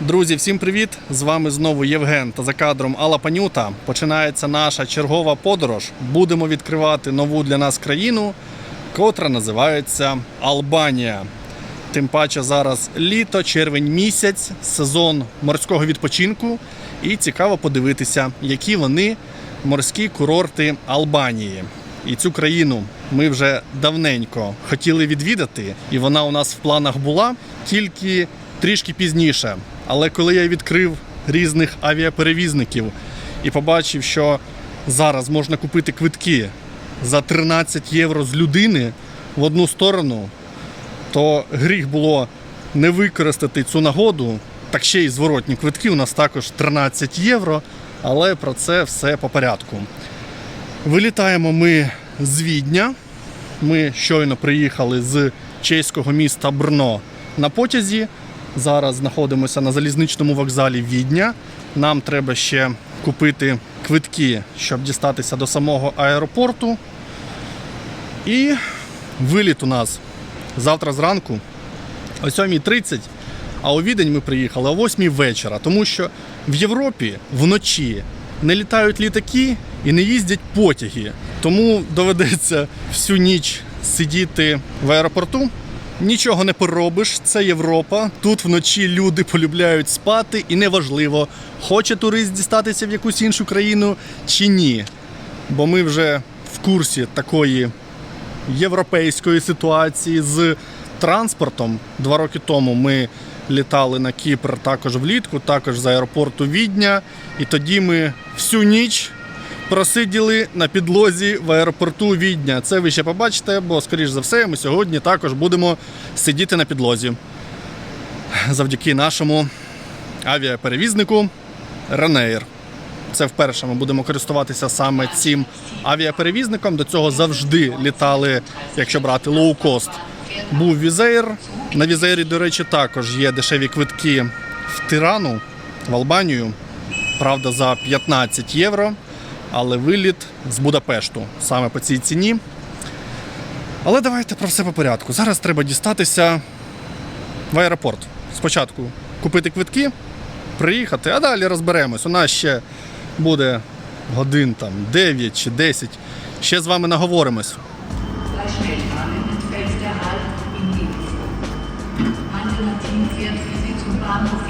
Друзі, всім привіт! З вами знову Євген та за кадром Алла Панюта. Починається наша чергова подорож. Будемо відкривати нову для нас країну, котра називається Албанія. Тим паче зараз літо, червень місяць, сезон морського відпочинку. І цікаво подивитися, які вони морські курорти Албанії. І цю країну ми вже давненько хотіли відвідати, і вона у нас в планах була тільки трішки пізніше. Але коли я відкрив різних авіаперевізників і побачив, що зараз можна купити квитки за 13 євро з людини в одну сторону, то гріх було не використати цю нагоду. Так ще й зворотні квитки у нас також 13 євро, але про це все по порядку. Вилітаємо ми з Відня. Ми щойно приїхали з чеського міста Брно на потязі. Зараз знаходимося на залізничному вокзалі Відня. Нам треба ще купити квитки, щоб дістатися до самого аеропорту. І виліт у нас завтра зранку о 7.30, а у Відень ми приїхали о 8 вечора, тому що в Європі вночі не літають літаки і не їздять потяги. Тому доведеться всю ніч сидіти в аеропорту. Нічого не поробиш, це Європа. Тут вночі люди полюбляють спати, і неважливо, хоче турист дістатися в якусь іншу країну чи ні. Бо ми вже в курсі такої європейської ситуації з транспортом. Два роки тому ми літали на Кіпр також влітку, також з аеропорту Відня. І тоді ми всю ніч просиділи на підлозі в аеропорту Відня. Це ви ще побачите, бо, скоріш за все, ми сьогодні також будемо сидіти на підлозі. Завдяки нашому авіаперевізнику Ryanair. Це вперше ми будемо користуватися саме цим авіаперевізником. До цього завжди літали, якщо брати лоукост. Був Візейр. На Візейрі, до речі, також є дешеві квитки в Тирану, в Албанію. Правда, за 15 євро. Але виліт з Будапешту саме по цій ціні. Але давайте про все по порядку. Зараз треба дістатися в аеропорт. Спочатку купити квитки, приїхати, а далі розберемось. У нас ще буде годин там 9 чи 10. Ще з вами наговоримось. Bahnhof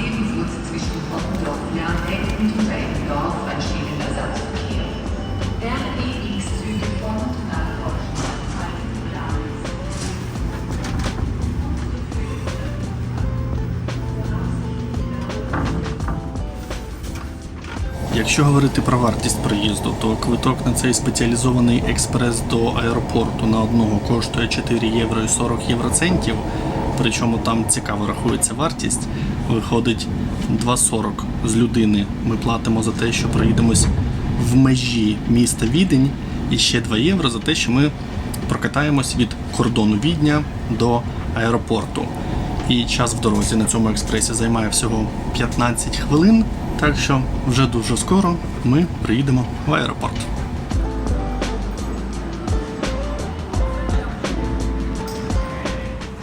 Якщо говорити про вартість проїзду, то квиток на цей спеціалізований експрес до аеропорту на одного коштує 4 євро і 40 євроцентів. Причому там цікаво рахується вартість. Виходить 2,40 з людини. Ми платимо за те, що проїдемось в межі міста Відень, і ще 2 євро за те, що ми прокатаємось від кордону Відня до аеропорту. І час в дорозі на цьому експресі займає всього 15 хвилин. Так що вже дуже скоро ми приїдемо в аеропорт.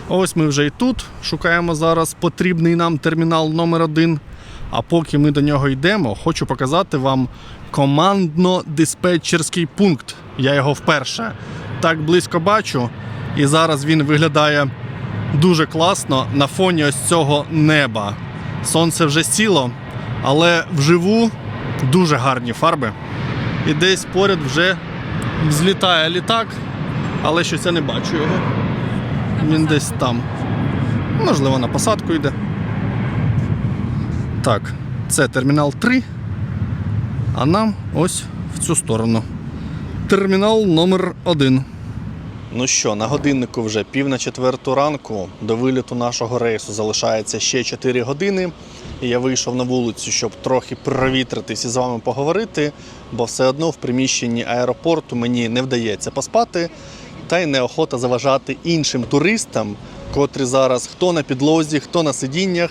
Ось ми вже і тут. Шукаємо зараз потрібний нам термінал номер 1 А поки ми до нього йдемо, хочу показати вам командно-диспетчерський пункт. Я його вперше так близько бачу, і зараз він виглядає дуже класно на фоні ось цього неба. Сонце вже сіло, але вживу дуже гарні фарби. І десь поряд вже взлітає літак, але щось я не бачу його. Він десь там. Можливо, на посадку йде. Так, це термінал 3. А нам ось в цю сторону. Термінал номер 1. Ну що, на годиннику вже пів на четверту ранку. До виліту нашого рейсу залишається ще 4 години. Я вийшов на вулицю, щоб трохи провітритись і з вами поговорити, бо все одно в приміщенні аеропорту мені не вдається поспати, та й неохота заважати іншим туристам, котрі зараз хто на підлозі, хто на сидіннях,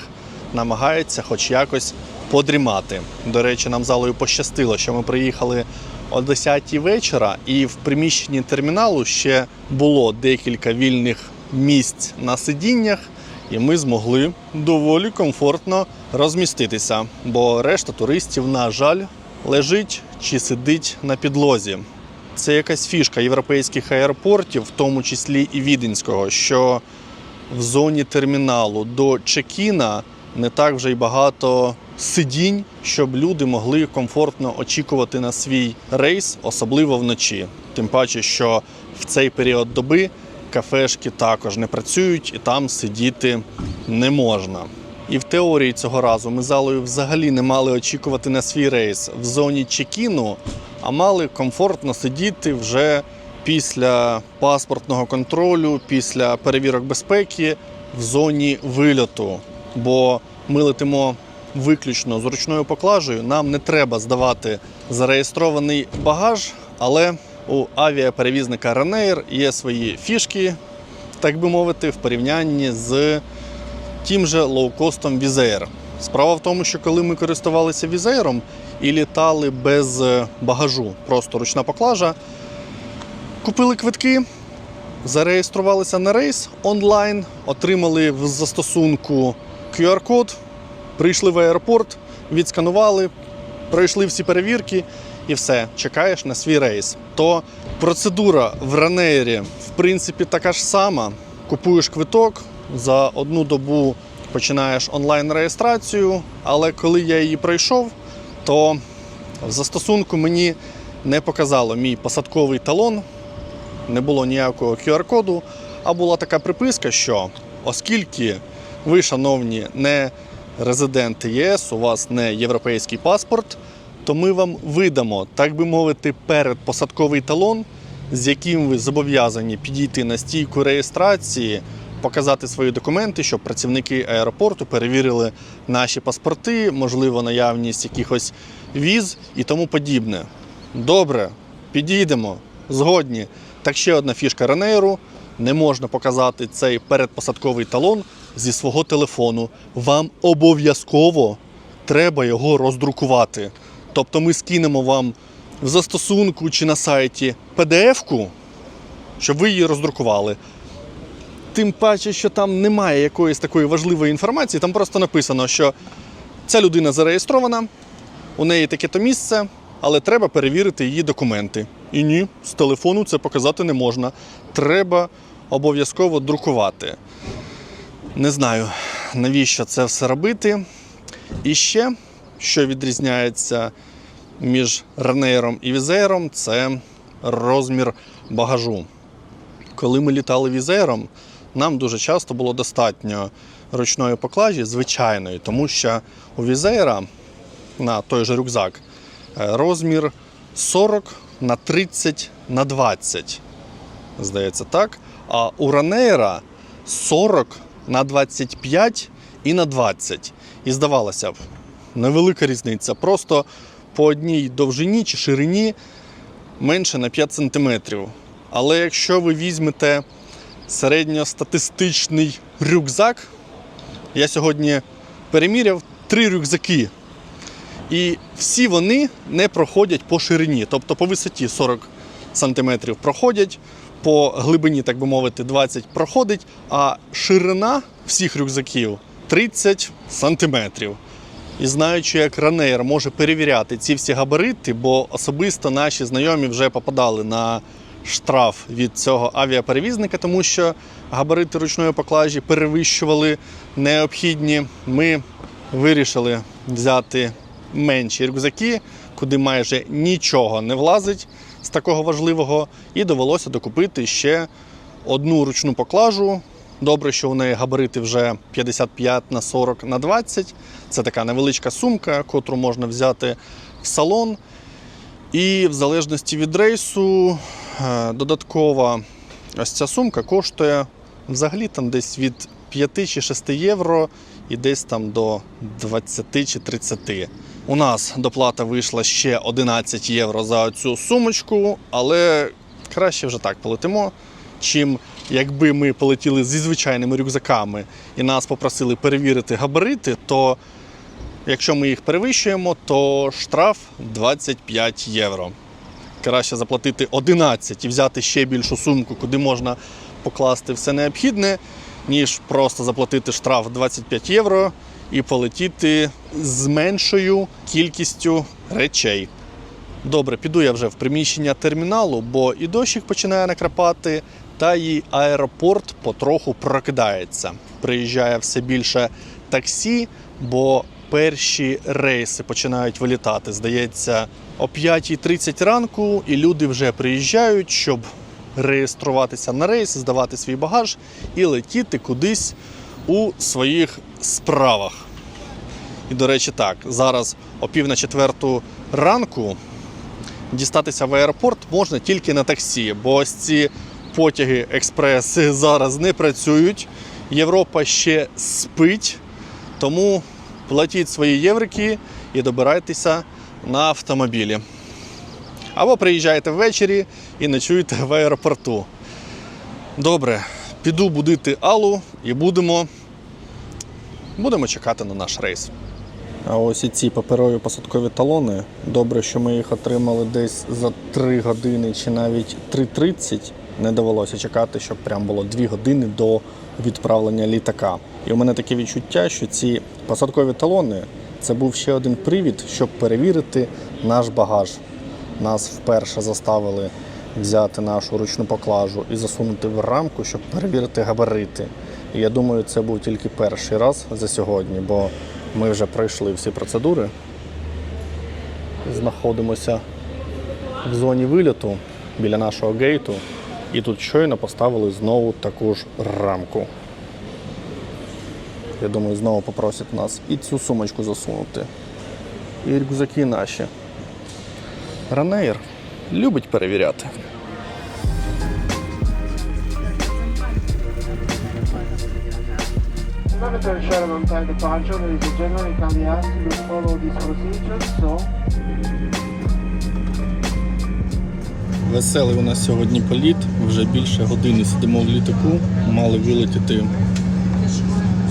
намагаються хоч якось подрімати. До речі, нам залою пощастило, що ми приїхали о 10 вечора, і в приміщенні терміналу ще було декілька вільних місць на сидіннях, і ми змогли доволі комфортно розміститися, бо решта туристів, на жаль, лежить чи сидить на підлозі. Це якась фішка європейських аеропортів, в тому числі і віденського, що в зоні терміналу до чекіна не так вже й багато сидінь, щоб люди могли комфортно очікувати на свій рейс, особливо вночі. Тим паче, що в цей період доби кафешки також не працюють і там сидіти не можна. І в теорії цього разу ми залою взагалі не мали очікувати на свій рейс в зоні чекіну, а мали комфортно сидіти вже після паспортного контролю, після перевірок безпеки в зоні вильоту. Бо ми летимо виключно з ручною поклажею. Нам не треба здавати зареєстрований багаж, але у авіаперевізника Ryanair є свої фішки, так би мовити, в порівнянні з тим же лоукостом Візеєр. Справа в тому, що коли ми користувалися візеєром і літали без е, багажу, просто ручна поклажа, купили квитки, зареєструвалися на рейс онлайн, отримали в застосунку QR-код, прийшли в аеропорт, відсканували, пройшли всі перевірки і все, чекаєш на свій рейс. То процедура в Ранейрі, в принципі, така ж сама. Купуєш квиток, за одну добу починаєш онлайн-реєстрацію, але коли я її пройшов, то в застосунку мені не показало мій посадковий талон, не було ніякого QR-коду, а була така приписка, що оскільки ви, шановні, не резиденти ЄС, у вас не європейський паспорт, то ми вам видамо, так би мовити, передпосадковий талон, з яким ви зобов'язані підійти на стійку реєстрації, показати свої документи, щоб працівники аеропорту перевірили наші паспорти, можливо, наявність якихось віз і тому подібне. Добре, підійдемо, згодні. Так ще одна фішка Ранейру. Не можна показати цей передпосадковий талон зі свого телефону. Вам обов'язково треба його роздрукувати. Тобто ми скинемо вам в застосунку чи на сайті PDF-ку, щоб ви її роздрукували. Тим паче, що там немає якоїсь такої важливої інформації, там просто написано, що ця людина зареєстрована, у неї таке-то місце, але треба перевірити її документи. І ні, з телефону це показати не можна. Треба обов'язково друкувати. Не знаю, навіщо це все робити. І ще, що відрізняється між ранейром і візеєром, це розмір багажу. Коли ми літали візеєром, нам дуже часто було достатньо ручної поклажі, звичайної, тому що у візеєра на той же рюкзак е, розмір 40 на 30 на 20. Здається, так. А у ранейра 40 на 25 і на 20. І здавалося б, невелика різниця. Просто по одній довжині чи ширині менше на 5 см. Але якщо ви візьмете середньостатистичний рюкзак, я сьогодні переміряв три рюкзаки. І всі вони не проходять по ширині, тобто по висоті 40 см проходять, по глибині, так би мовити, 20 проходить, а ширина всіх рюкзаків 30 см. І знаючи, як ранейр може перевіряти ці всі габарити, бо особисто наші знайомі вже попадали на штраф від цього авіаперевізника, тому що габарити ручної поклажі перевищували необхідні. Ми вирішили взяти менші рюкзаки, куди майже нічого не влазить з такого важливого, і довелося докупити ще одну ручну поклажу. Добре, що у неї габарити вже 55 на 40 на 20. Це така невеличка сумка, котру можна взяти в салон. І в залежності від рейсу, е, додаткова ось ця сумка коштує взагалі там десь від 5 чи 6 євро і десь там до 20 чи 30. У нас доплата вийшла ще 11 євро за цю сумочку, але краще вже так полетимо, чим якби ми полетіли зі звичайними рюкзаками і нас попросили перевірити габарити, то якщо ми їх перевищуємо, то штраф 25 євро. Краще заплатити 11 і взяти ще більшу сумку, куди можна покласти все необхідне, ніж просто заплатити штраф 25 євро і полетіти з меншою кількістю речей. Добре, піду я вже в приміщення терміналу, бо і дощик починає накрапати, та і аеропорт потроху прокидається. Приїжджає все більше таксі, бо перші рейси починають вилітати. Здається, о 5.30 ранку, і люди вже приїжджають, щоб реєструватися на рейс, здавати свій багаж і летіти кудись у своїх справах. І, до речі, так, зараз о пів на четверту ранку дістатися в аеропорт можна тільки на таксі, бо ось ці потяги експреси зараз не працюють. Європа ще спить, тому платіть свої єврики і добирайтеся на автомобілі. Або приїжджайте ввечері і ночуйте в аеропорту. Добре, піду будити Аллу і будемо, будемо чекати на наш рейс. А ось і ці паперові посадкові талони. Добре, що ми їх отримали десь за 3 години чи навіть 3.30. Не довелося чекати, щоб прям було 2 години до відправлення літака. І у мене таке відчуття, що ці посадкові талони це був ще один привід, щоб перевірити наш багаж. Нас вперше заставили взяти нашу ручну поклажу і засунути в рамку, щоб перевірити габарити. І я думаю, це був тільки перший раз за сьогодні, бо ми вже пройшли всі процедури. Знаходимося в зоні виліту біля нашого гейту. І тут щойно поставили знову таку ж рамку. Я думаю, знову попросять нас і цю сумочку засунути. І рюкзаки наші. Ранейр любить перевіряти. Ladies and gentlemen, to follow these procedures. So, Веселий у нас сьогодні політ. Вже більше години сидимо в літаку. Мали вилетіти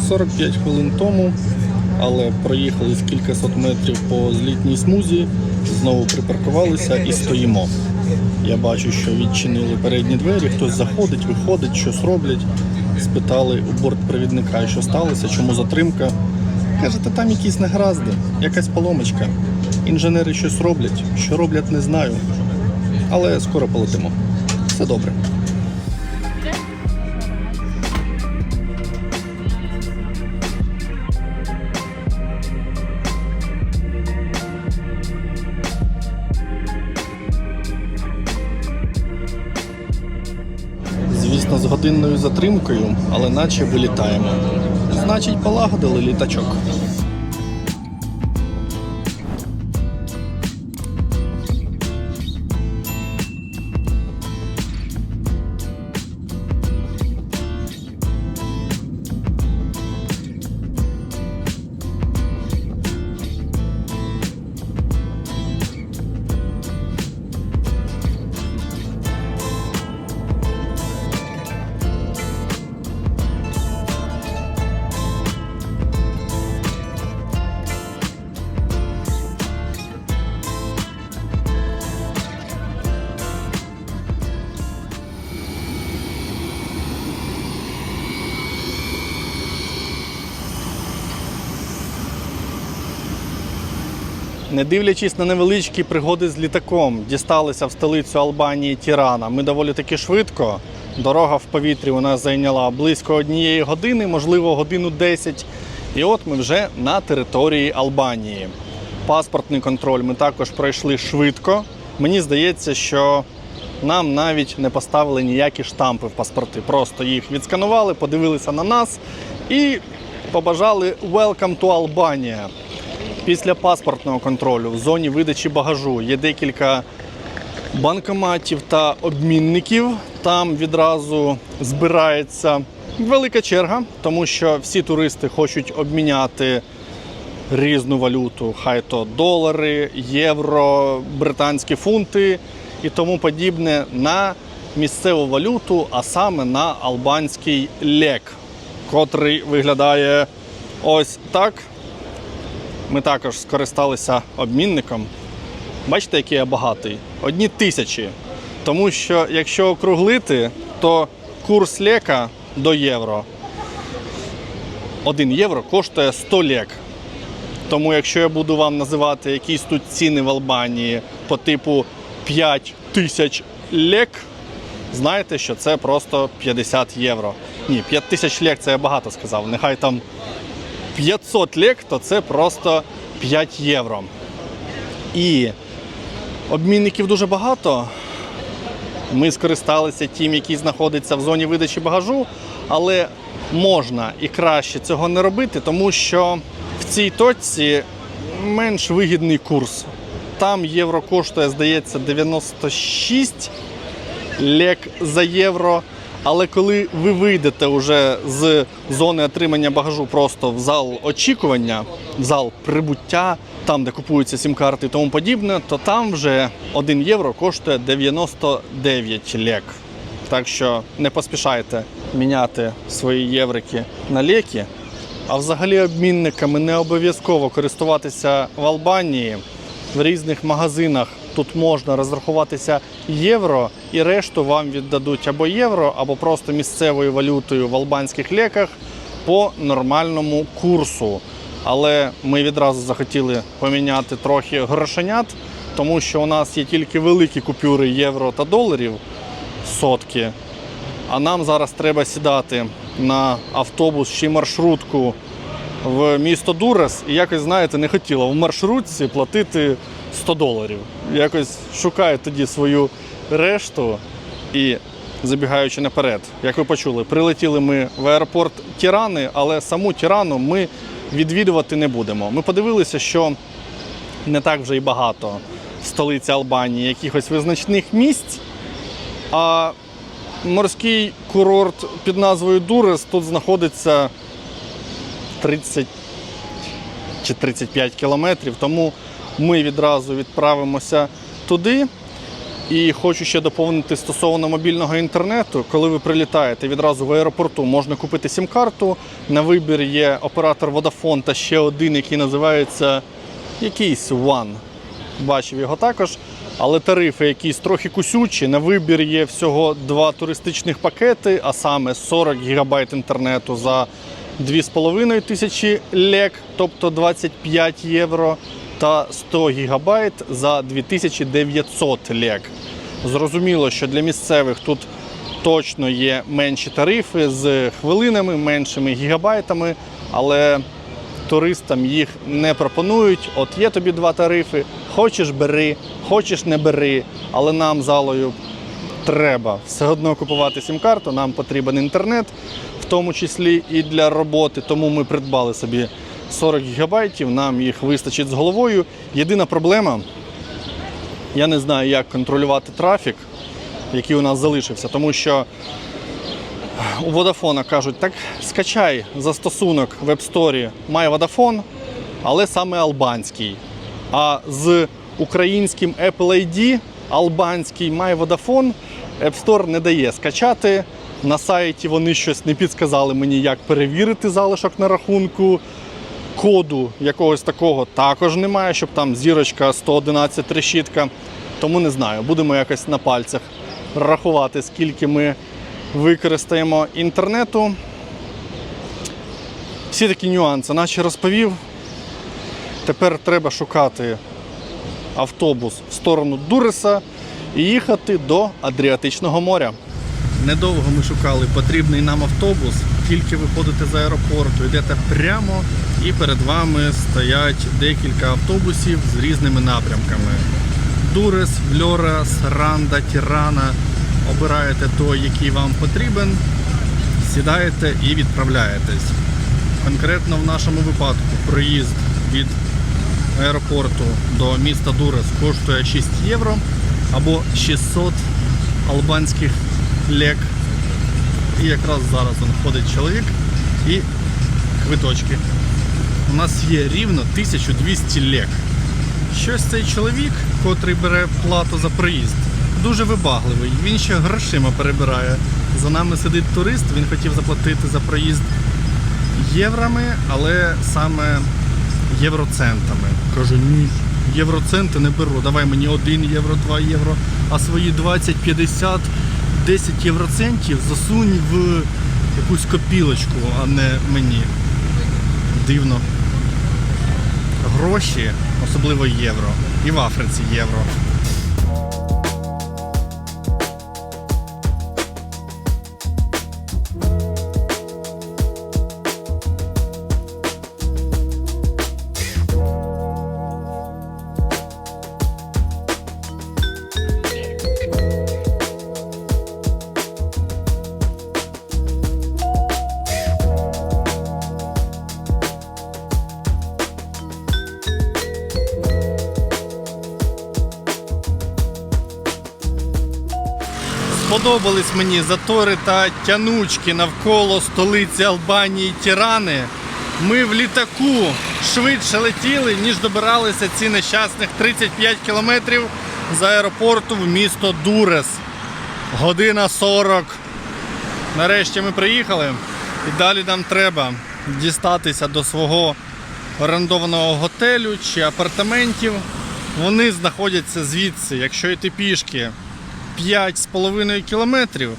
45 хвилин тому, але проїхали з кількасот метрів по злітній смузі, знову припаркувалися і стоїмо. Я бачу, що відчинили передні двері, хтось заходить, виходить, щось роблять. Спитали у бортпровідника, що сталося, чому затримка. Каже, та там якісь негаразди, якась поломочка. Інженери щось роблять, що роблять, не знаю. Але скоро полетимо. Все добре. Звісно, з годинною затримкою, але наче вилітаємо. Значить, полагодили літачок. Не дивлячись на невеличкі пригоди з літаком, дісталися в столицю Албанії Тірана. Ми доволі таки швидко. Дорога в повітрі у нас зайняла близько однієї години, можливо, годину 10. І от ми вже на території Албанії. Паспортний контроль ми також пройшли швидко. Мені здається, що нам навіть не поставили ніякі штампи в паспорти. Просто їх відсканували, подивилися на нас і побажали «Welcome to Albania». Після паспортного контролю в зоні видачі багажу є декілька банкоматів та обмінників. Там відразу збирається велика черга, тому що всі туристи хочуть обміняти різну валюту, хай то долари, євро, британські фунти і тому подібне на місцеву валюту, а саме на албанський лек, котрий виглядає ось так. Ми також скористалися обмінником. Бачите, який я багатий? Одні тисячі. Тому що якщо округлити, то курс лека до євро 1 євро коштує 100 лек. Тому якщо я буду вам називати якісь тут ціни в Албанії по типу 5 тисяч лек, знаєте, що це просто 50 євро. Ні, 5 тисяч лек це я багато сказав. Нехай там 500 лек, то це просто 5 євро. І обмінників дуже багато. Ми скористалися тим, який знаходиться в зоні видачі багажу, але можна і краще цього не робити, тому що в цій точці менш вигідний курс. Там євро коштує, здається, 96 лек за євро. Але коли ви вийдете вже з зони отримання багажу просто в зал очікування, в зал прибуття, там, де купуються сім-карти і тому подібне, то там вже 1 євро коштує 99 лек. Так що не поспішайте міняти свої єврики на леки. А взагалі обмінниками не обов'язково користуватися в Албанії. В різних магазинах тут можна розрахуватися євро, і решту вам віддадуть або євро, або просто місцевою валютою в албанських леках по нормальному курсу. Але ми відразу захотіли поміняти трохи грошенят, тому що у нас є тільки великі купюри євро та доларів сотки. А нам зараз треба сідати на автобус чи маршрутку в місто Дурес. І якось, знаєте, не хотіла в маршрутці платити 100 доларів. Якось шукаю тоді свою решту і забігаючи наперед, як ви почули, прилетіли ми в аеропорт Тірани, але саму Тірану ми відвідувати не будемо. Ми подивилися, що не так вже й багато в столиці Албанії якихось визначних місць. А морський курорт під назвою Дурес тут знаходиться 30 чи 35 кілометрів. Тому ми відразу відправимося туди. І хочу ще доповнити стосовно мобільного інтернету. Коли ви прилітаєте відразу в аеропорту, можна купити сім-карту. На вибір є оператор Vodafone та ще один, який називається якийсь One. Бачив його також. Але тарифи якісь трохи кусючі. На вибір є всього два туристичних пакети, а саме 40 ГБ інтернету за 2,5 тисячі лек, тобто 25 євро, та 100 ГБ за 2900 лек. Зрозуміло, що для місцевих тут точно є менші тарифи з хвилинами, меншими гігабайтами, але туристам їх не пропонують. От є тобі два тарифи, хочеш бери, хочеш не бери, але нам залою треба все одно купувати сім-карту, нам потрібен інтернет, в тому числі і для роботи. Тому ми придбали собі 40 гігабайтів, нам їх вистачить з головою. Єдина проблема, я не знаю, як контролювати трафік, який у нас залишився, тому що у Vodafone кажуть, так скачай застосунок в App Store My Vodafone, але саме албанський. А з українським Apple ID албанський My Vodafone App Store не дає скачати. На сайті вони щось не підсказали мені, як перевірити залишок на рахунку. Коду якогось такого також немає, щоб там зірочка 111 решітка. Тому не знаю, будемо якось на пальцях рахувати, скільки ми використаємо інтернету. Всі такі нюанси, наче розповів. Тепер треба шукати автобус в сторону Дуреса і їхати до Адріатичного моря. Недовго ми шукали потрібний нам автобус, тільки виходите з аеропорту, йдете прямо і перед вами стоять декілька автобусів з різними напрямками. Дурес, Вльора, Саранда, Тірана. Обираєте той, який вам потрібен, сідаєте і відправляєтесь. Конкретно в нашому випадку проїзд від аеропорту до міста Дурес коштує 6 євро або 600 албанських лек. І якраз зараз он ходить чоловік і квиточки. У нас є рівно 1200 лек. Щось цей чоловік, котрий бере плату за проїзд, дуже вибагливий. Він ще грошима перебирає. За нами сидить турист, він хотів заплатити за проїзд єврами, але саме євроцентами. Кажу, ні, євроценти не беру. Давай мені 1 євро, 2 євро, а свої 20, 50, 10 євроцентів засунь в якусь копілочку, а не мені. Дивно. Гроші, особливо євро. І в Африці євро. Сподобались мені затори та тянучки навколо столиці Албанії Тірани. Ми в літаку швидше летіли, ніж добиралися ці нещасних 35 кілометрів з аеропорту в місто Дурес. Година 40. Нарешті ми приїхали. І далі нам треба дістатися до свого орендованого готелю чи апартаментів. Вони знаходяться звідси, якщо йти пішки 5,5 кілометрів.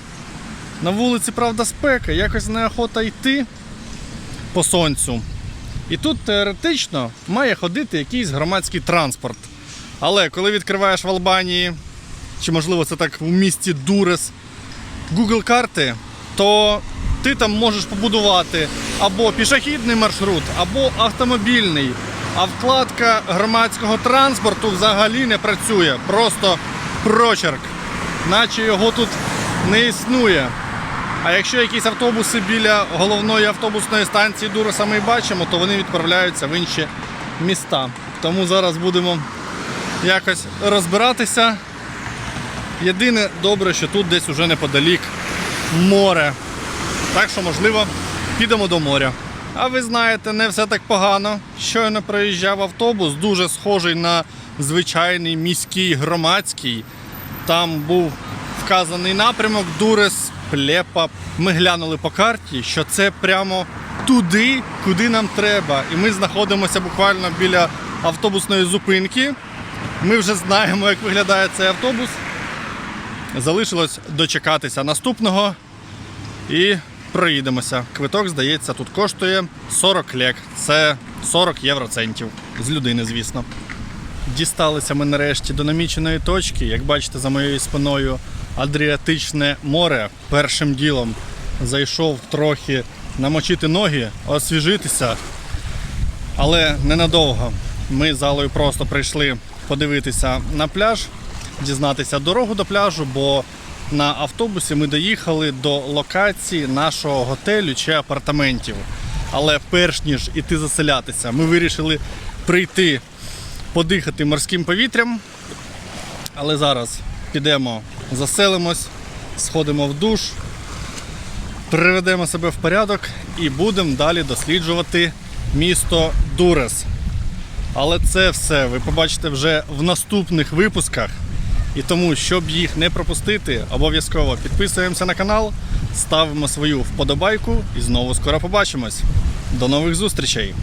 На вулиці, правда, спека, якось неохота йти по сонцю. І тут теоретично має ходити якийсь громадський транспорт. Але коли відкриваєш в Албанії, чи можливо це так в місті Дурес, Google карти, то ти там можеш побудувати або пішохідний маршрут, або автомобільний. А вкладка громадського транспорту взагалі не працює. Просто прочерк. Наче його тут не існує. А якщо якісь автобуси біля головної автобусної станції Дуреса ми бачимо, то вони відправляються в інші міста. Тому зараз будемо якось розбиратися. Єдине добре, що тут десь уже неподалік море. Так що, можливо, підемо до моря. А ви знаєте, не все так погано. Щойно проїжджав автобус, дуже схожий на звичайний міський громадський. Там був вказаний напрямок Дурес, Плепа. Ми глянули по карті, що це прямо туди, куди нам треба. І ми знаходимося буквально біля автобусної зупинки. Ми вже знаємо, як виглядає цей автобус. Залишилось дочекатися наступного і проїдемося. Квиток, здається, тут коштує 40 лек. Це 40 євроцентів. З людини, звісно. Дісталися ми нарешті до наміченої точки. Як бачите, за моєю спиною Адріатичне море. Першим ділом зайшов трохи намочити ноги, освіжитися. Але ненадовго. Ми з Алою просто прийшли подивитися на пляж, дізнатися дорогу до пляжу, бо на автобусі ми доїхали до локації нашого готелю чи апартаментів. Але перш ніж іти заселятися, ми вирішили прийти подихати морським повітрям. Але зараз підемо, заселимось, сходимо в душ, приведемо себе в порядок і будемо далі досліджувати місто Дурес. Але це все ви побачите вже в наступних випусках. І тому, щоб їх не пропустити, обов'язково підписуємося на канал, ставимо свою вподобайку і знову скоро побачимось. До нових зустрічей!